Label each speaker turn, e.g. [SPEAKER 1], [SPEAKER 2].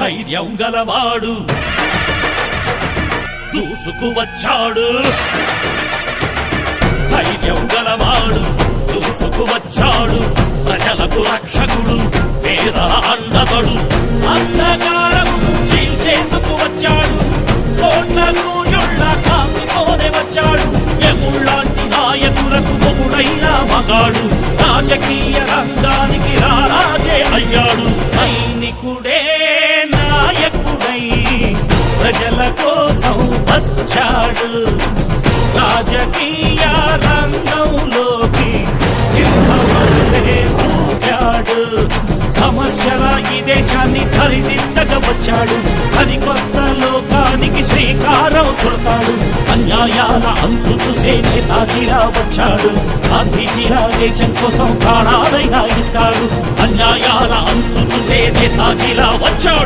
[SPEAKER 1] ధైర్యం గలవాడు. దూసుకు వచ్చాడు ధైర్యం గలవాడు దూసుకు వచ్చాడు ప్రజలకు రక్షకుడు పేదల అండతడు అంధకారము చీల్చేందుకు వచ్చాడు. కోట్ల సూర్యుళ్ళ కాంతితోనే వచ్చాడు. ఎముళ్ళాంటి నాయకులకు పొగుడైన మగాడు. రాజకీయ రంగానికి రారాజే అయ్యాడు. సైనికుడే ప్రజల కోసం వచ్చాడు. రాజకీయ రంగంలోకి సింహవల్లే దూకాడు. సమస్యల ఈ దేశాన్ని సరిదిద్దగా వచ్చాడు. సరికొత్త లోకానికి శ్రీకారం చుడతాడు. అన్యాయాల అంతు చూసే నేతాజీలా వచ్చాడు. గాంధీజీలా దేశం కోసం ప్రాణాలైనా ఇస్తాడు. అన్యాయాల అంతు చూసే నేతాజీలా వచ్చాడు.